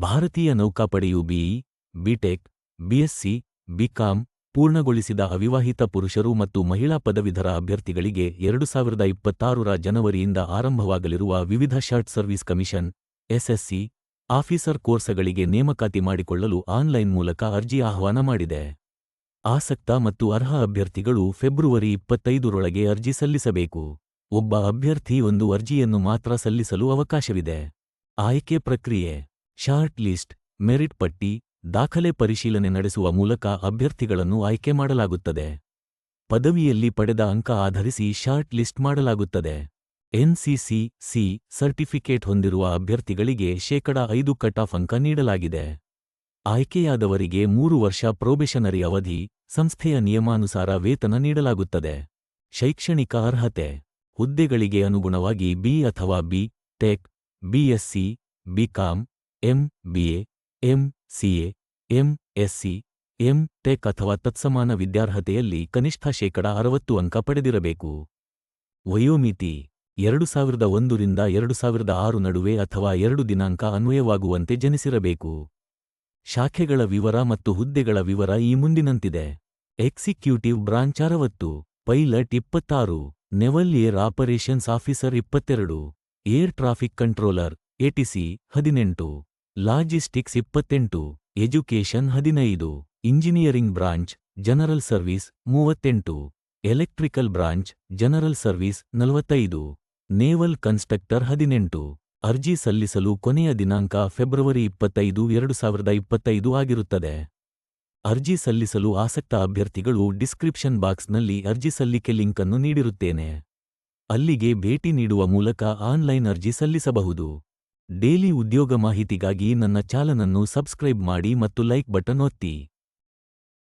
ಭಾರತೀಯ ನೌಕಾಪಡೆಯು BE BTech, BSc, BCom ಪೂರ್ಣಗೊಳಿಸಿದ ಅವಿವಾಹಿತ ಪುರುಷರು ಮತ್ತು ಮಹಿಳಾ ಪದವೀಧರ ಅಭ್ಯರ್ಥಿಗಳಿಗೆ ಎರಡು ಸಾವಿರದ ಇಪ್ಪತ್ತಾರರ ಜನವರಿಯಿಂದ ಆರಂಭವಾಗಲಿರುವ ವಿವಿಧ short service commission, SSC, officer ಕೋರ್ಸ್ಗಳಿಗೆ ನೇಮಕಾತಿ ಮಾಡಿಕೊಳ್ಳಲು ಆನ್ಲೈನ್ ಮೂಲಕ ಅರ್ಜಿ ಆಹ್ವಾನ ಮಾಡಿದೆ. ಆಸಕ್ತ ಮತ್ತು ಅರ್ಹ ಅಭ್ಯರ್ಥಿಗಳು ಫೆಬ್ರವರಿ ಇಪ್ಪತ್ತೈದರೊಳಗೆ ಅರ್ಜಿ ಸಲ್ಲಿಸಬೇಕು. ಒಬ್ಬ ಅಭ್ಯರ್ಥಿ ಒಂದು ಅರ್ಜಿಯನ್ನು ಮಾತ್ರ ಸಲ್ಲಿಸಲು ಅವಕಾಶವಿದೆ. ಆಯ್ಕೆ ಪ್ರಕ್ರಿಯೆ ಶಾರ್ಟ್ ಲಿಸ್ಟ್, ಮೆರಿಟ್ ಪಟ್ಟಿ, ದಾಖಲೆ ಪರಿಶೀಲನೆ ನಡೆಸುವ ಮೂಲಕ ಅಭ್ಯರ್ಥಿಗಳನ್ನು ಆಯ್ಕೆ ಮಾಡಲಾಗುತ್ತದೆ. ಪದವಿಯಲ್ಲಿ ಪಡೆದ ಅಂಕ ಆಧರಿಸಿ ಶಾರ್ಟ್ ಲಿಸ್ಟ್ ಮಾಡಲಾಗುತ್ತದೆ. ಎನ್ಸಿಸಿ ಸಿ ಸರ್ಟಿಫಿಕೇಟ್ ಹೊಂದಿರುವ ಅಭ್ಯರ್ಥಿಗಳಿಗೆ ಶೇಕಡ ಐದು ಕಟ್ ಆಫ್ ಅಂಕ ನೀಡಲಾಗಿದೆ. ಆಯ್ಕೆಯಾದವರಿಗೆ ಮೂರು ವರ್ಷ ಪ್ರೊಬೇಷನರಿ ಅವಧಿ, ಸಂಸ್ಥೆಯ ನಿಯಮಾನುಸಾರ ವೇತನ ನೀಡಲಾಗುತ್ತದೆ. ಶೈಕ್ಷಣಿಕ ಅರ್ಹತೆ, ಹುದ್ದೆಗಳಿಗೆ ಅನುಗುಣವಾಗಿ ಬಿ ಅಥವಾ B, tech BSc BCom M BA M CA M Sc M tech ಅಥವಾ ತತ್ಸಮಾನ ವಿದ್ಯಾರ್ಹತೆಯಲ್ಲಿ ಕನಿಷ್ಠ ಶೇಕಡ ಅರವತ್ತು ಅಂಕ ಪಡೆದಿರಬೇಕು. ವಯೋಮಿತಿ ಎರಡು ಸಾವಿರದ ಒಂದರಿಂದ ಎರಡು ಸಾವಿರದ ಆರು ನಡುವೆ ಅಥವಾ ಎರಡು ದಿನಾಂಕ ಅನ್ವಯವಾಗುವಂತೆ ಜನಿಸಿರಬೇಕು. ಶಾಖೆಗಳ ವಿವರ ಮತ್ತು ಹುದ್ದೆಗಳ ವಿವರ ಈ ಮುಂದಿನಂತಿದೆ. ಎಕ್ಸಿಕ್ಯೂಟಿವ್ ಬ್ರಾಂಚ್ ಅರವತ್ತು, ಪೈಲಟ್ ಇಪ್ಪತ್ತಾರು, ನೆವಲ್ ಏರ್ ಆಪರೇಷನ್ಸ್ ಆಫೀಸರ್ ಇಪ್ಪತ್ತೆರಡು, ಏರ್ ಟ್ರಾಫಿಕ್ ಕಂಟ್ರೋಲರ್ ಎಟಿಸಿ ಹದಿನೆಂಟು. ಲಾಜಿಸ್ಟಿಕ್ಸ್ ಇಪ್ಪತ್ತೆಂಟು, ಎಜುಕೇಷನ್ ಹದಿನೈದು, ಇಂಜಿನಿಯರಿಂಗ್ ಬ್ರಾಂಚ್, ಜನರಲ್ ಸರ್ವಿಸ್ ಮೂವತ್ತೆಂಟು, ಎಲೆಕ್ಟ್ರಿಕಲ್ ಬ್ರಾಂಚ್, ಜನರಲ್ ಸರ್ವಿಸ್ ನಲವತ್ತೈದು, ನೇವಲ್ ಕನ್ಸ್ಟ್ರಕ್ಟರ್ ಹದಿನೆಂಟು, ಅರ್ಜಿ ಸಲ್ಲಿಸಲು ಕೊನೆಯ ದಿನಾಂಕ ಫೆಬ್ರವರಿ ಇಪ್ಪತ್ತೈದು, ಎರಡು ಸಾವಿರದ ಇಪ್ಪತ್ತೈದು ಆಗಿರುತ್ತದೆ. ಅರ್ಜಿ ಸಲ್ಲಿಸಲು ಆಸಕ್ತ ಅಭ್ಯರ್ಥಿಗಳು ಡಿಸ್ಕ್ರಿಪ್ಷನ್ ಬಾಕ್ಸ್ನಲ್ಲಿ ಅರ್ಜಿ ಸಲ್ಲಿಕೆ ಲಿಂಕನ್ನು ನೀಡಿರುತ್ತೇನೆ. ಅಲ್ಲಿಗೆ ಭೇಟಿ ನೀಡುವ ಮೂಲಕ ಆನ್ಲೈನ್ ಅರ್ಜಿ ಸಲ್ಲಿಸಬಹುದು. ಡೇಲಿ ಉದ್ಯೋಗ ಮಾಹಿತಿಗಾಗಿ ನನ್ನ ಚಾಲನನ್ನು ಸಬ್ಸ್ಕ್ರೈಬ್ ಮಾಡಿ ಮತ್ತು ಲೈಕ್ ಬಟನ್ ಒತ್ತಿ.